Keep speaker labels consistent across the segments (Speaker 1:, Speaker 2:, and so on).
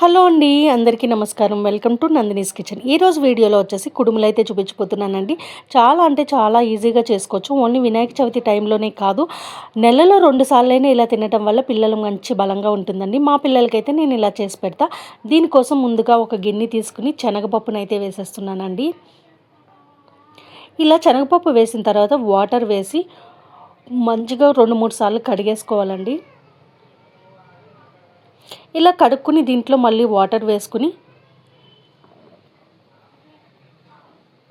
Speaker 1: Hello అండి అందరికీ నమస్కారం. Welcome to Nandini's kitchen. ఈరోజు వీడియోలో వచ్చేసి కుడుములు అయితే చూపించిపోతున్నానండి. చాలా అంటే చాలా ఈజీగా చేసుకోవచ్చు. ఓన్లీ వినాయక చవితి టైంలోనే కాదు నెలలో రెండు సార్లైనా ఇలా తినటం వల్ల పిల్లలు మంచి బలంగా ఉంటుందండి. మా పిల్లలకైతే నేను ఇలా చేసి పెడతా. దీనికోసం ముందుగా ఒక గిన్నె తీసుకుని శనగపప్పునైతే వేసేస్తున్నానండి. ఇలా శనగపప్పు వేసిన తర్వాత వాటర్ వేసి మంచిగా రెండు మూడు సార్లు కడిగేసుకోవాలండి. ఇలా కడుక్కుని దీంట్లో మళ్ళీ వాటర్ వేసుకుని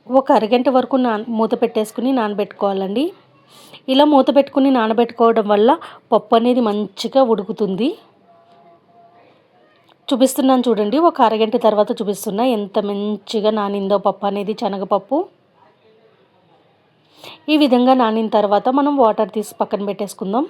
Speaker 1: ఒక అరగంట వరకు నా మూత పెట్టేసుకుని నానబెట్టుకోవాలండి. ఇలా మూత పెట్టుకుని నానబెట్టుకోవడం వల్ల పప్పు అనేది మంచిగా ఉడుకుతుంది. చూపిస్తున్నాను చూడండి ఒక అరగంట తర్వాత చూపిస్తున్నా ఎంత మంచిగా నానిందో పప్పు అనేది శనగపప్పు. ఈ విధంగా నానిన తర్వాత మనం వాటర్ తీసి పక్కన పెట్టేసుకుందాం.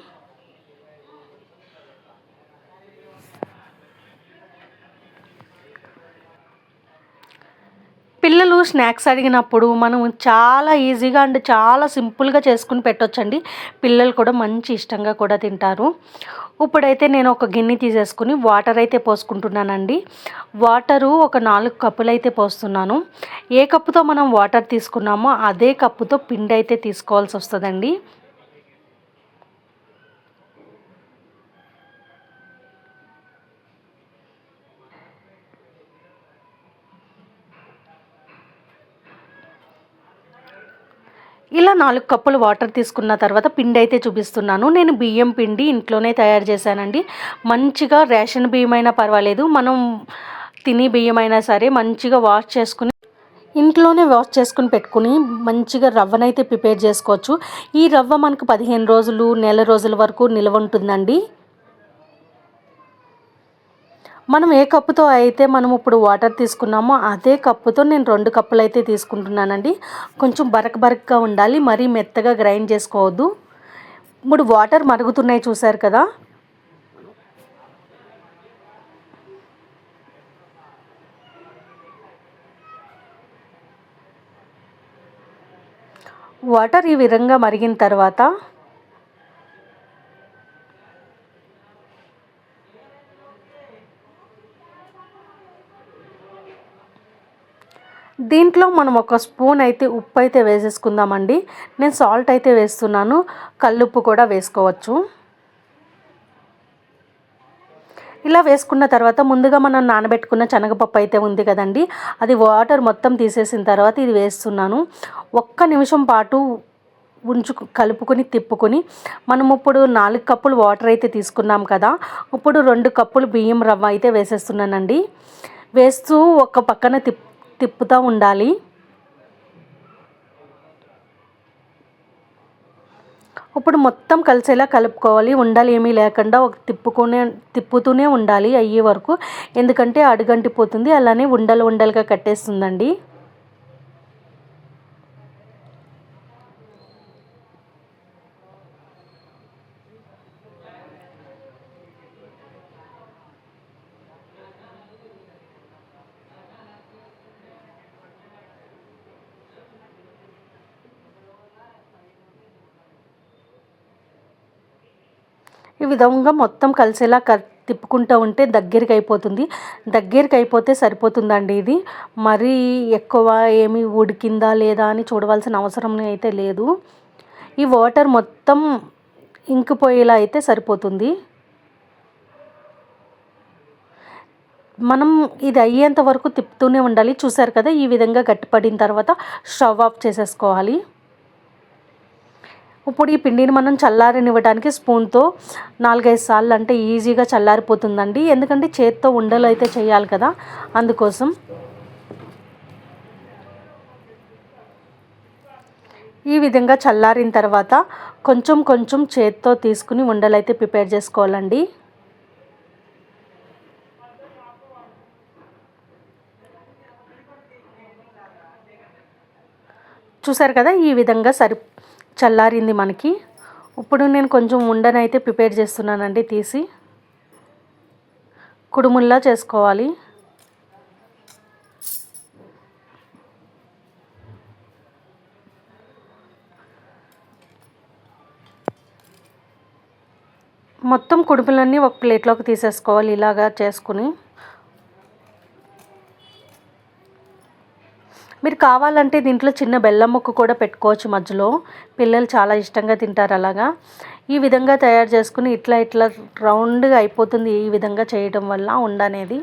Speaker 1: పిల్లలు స్నాక్స్ అడిగినప్పుడు మనం చాలా ఈజీగా అండ్ చాలా సింపుల్గా చేసుకుని పెట్టొచ్చండి. పిల్లలు కూడా మంచి ఇష్టంగా కూడా తింటారు. ఇప్పుడైతే నేను ఒక గిన్నె తీసేసుకుని వాటర్ అయితే పోసుకుంటున్నానండి. వాటరు ఒక నాలుగు కప్పులు అయితే పోస్తున్నాను. ఏ కప్పుతో మనం వాటర్ తీసుకున్నామో అదే కప్పుతో పిండి అయితే తీసుకోవాల్సి వస్తుందండి. ఇలా నాలుగు కప్పులు వాటర్ తీసుకున్న తర్వాత పిండి అయితే చూపిస్తున్నాను. నేను బియ్యం పిండి ఇంట్లోనే తయారు చేశానండి. మంచిగా రేషన్ బియ్యం అయినా పర్వాలేదు. మనం తిని బియ్యం అయినా సరే మంచిగా వాష్ చేసుకుని ఇంట్లోనే వాష్ చేసుకుని పెట్టుకుని మంచిగా రవ్వనైతే ప్రిపేర్ చేసుకోవచ్చు. ఈ రవ్వ మనకు పదిహేను రోజులు నెల రోజుల వరకు నిల్వ ఉంటుందండి. మనం ఏ కప్పుతో అయితే మనం ఇప్పుడు వాటర్ తీసుకున్నామో అదే కప్పుతో నేను రెండు కప్పులు అయితే తీసుకుంటున్నానండి. కొంచెం బరక బరకగా ఉండాలి మరీ మెత్తగా గ్రైండ్ చేసుకోవద్దు. ఇప్పుడు వాటర్ మరుగుతున్నాయి చూసారు కదా? వాటర్ ఈ విధంగా మరిగిన తర్వాత దీంట్లో మనం ఒక స్పూన్ అయితే ఉప్పు అయితే వేసేసుకుందామండి. నేను సాల్ట్ అయితే వేస్తున్నాను. కల్లుప్పు కూడా వేసుకోవచ్చు. ఇలా వేసుకున్న తర్వాత ముందుగా మనం నానబెట్టుకున్న శనగపప్పు అయితే ఉంది కదండి. అది వాటర్ మొత్తం తీసేసిన తర్వాత ఇది వేస్తున్నాను. ఒక్క నిమిషం పాటు ఉంచు కలుపుకొని తిప్పుకొని మనం ఇప్పుడు నాలుగు కప్పులు వాటర్ అయితే తీసుకున్నాం కదా. ఇప్పుడు రెండు కప్పులు బియ్యం రవ్వ అయితే వేసేస్తున్నానండి. వేస్తూ ఒక పక్కన తిప్ తిప్పుతూ ఉండాలి. ఇప్పుడు మొత్తం కలిసేలా కలుపుకోవాలి. ఉండాలి ఏమీ లేకుండా ఒక తిప్పుకునే తిప్పుతూనే ఉండాలి అయ్యే వరకు. ఎందుకంటే అడుగంటిపోతుంది. అలానే ఉండలు ఉండలుగా కట్టేస్తుందండి. ఈ విధంగా మొత్తం కలిసేలా క తిప్పుకుంటూ ఉంటే దగ్గరికి అయిపోతుంది దగ్గరికి అయిపోతే సరిపోతుందండి ఇది. మరీ ఎక్కువ ఏమి ఉడికిందా లేదా అని చూడవలసిన అవసరం అయితే లేదు. ఈ వాటర్ మొత్తం ఇంకిపోయేలా అయితే సరిపోతుంది. మనం ఇది అయ్యేంత వరకు తిప్పుతూనే ఉండాలి. చూసారు కదా ఈ విధంగా గట్టిపడిన తర్వాత స్టవ్ ఆఫ్ చేసేసుకోవాలి. ఇప్పుడు ఈ పిండిని మనం చల్లారనివ్వడానికి స్పూన్తో నాలుగైదు సార్లు అంటే ఈజీగా చల్లారిపోతుందండి. ఎందుకంటే చేత్తో ఉండలు అయితే చేయాలి కదా. అందుకోసం ఈ విధంగా చల్లారిన తర్వాత కొంచెం కొంచెం చేత్తో తీసుకుని ఉండలు అయితే ప్రిపేర్ చేసుకోవాలండి. చూసారు కదా ఈ విధంగా సరి చల్లారింది మనకి. ఇప్పుడు నేను కొంచెం ఉండనైతే ప్రిపేర్ చేస్తున్నానండి తీసి. కుడుముల్లా చేసుకోవాలి. మొత్తం కుడుములన్నీ ఒక ప్లేట్లోకి తీసేసుకోవాలి ఇలాగా చేసుకుని. మీరు కావాలంటే దీంట్లో చిన్న బెల్లం ముక్క కూడా పెట్టుకోవచ్చు మధ్యలో. పిల్లలు చాలా ఇష్టంగా తింటారు అలాగా. ఈ విధంగా తయారు చేసుకుని ఇట్లా ఇట్లా రౌండ్గా అయిపోతుంది ఈ విధంగా చేయడం వల్ల ఉండనేది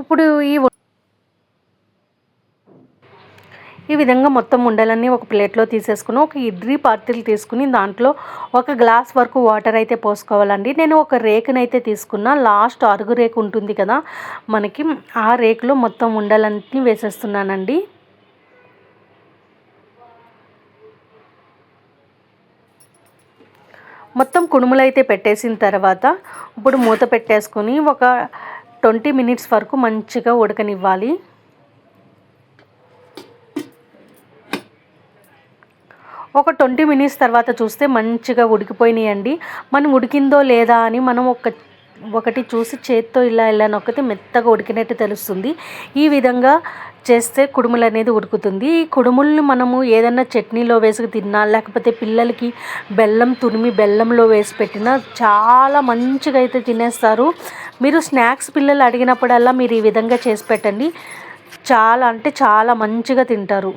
Speaker 1: ఇప్పుడు ఈ ఈ విధంగా మొత్తం ఉండలన్నీ ఒక ప్లేట్లో తీసేసుకుని ఒక ఇడ్లీ పాత్రలు తీసుకుని దాంట్లో ఒక గ్లాస్ వరకు వాటర్ అయితే పోసుకోవాలండి. నేను ఒక రేకునైతే తీసుకున్నా. లాస్ట్ అరుగు రేకు ఉంటుంది కదా మనకి ఆ రేకులో మొత్తం ఉండలన్నీ వేసేస్తున్నానండి. మొత్తం కుడుములు అయితే పెట్టేసిన తర్వాత ఇప్పుడు మూత పెట్టేసుకొని ఒక ట్వంటీ మినిట్స్ వరకు మంచిగా ఉడకనివ్వాలి. ఒక ట్వంటీ మినిట్స్ తర్వాత చూస్తే మంచిగా ఉడికిపోయినాయండి. మనం ఉడికిందో లేదా అని మనం ఒక ఒకటి చూసి చేత్తో ఇలా ఇలా నొక్కితే మెత్తగా ఉడికినట్టు తెలుస్తుంది. ఈ విధంగా చేస్తే కుడుములు అనేది ఉడుకుతుంది. ఈ కుడుములను మనము ఏదైనా చట్నీలో వేసి తిన్నా లేకపోతే పిల్లలకి బెల్లం తురిమి బెల్లంలో వేసి పెట్టినా చాలా మంచిగా అయితే తినేస్తారు. మీరు స్నాక్స్ పిల్లలు అడిగినప్పుడల్లా మీరు ఈ విధంగా చేసి పెట్టండి. చాలా అంటే చాలా మంచిగా తింటారు.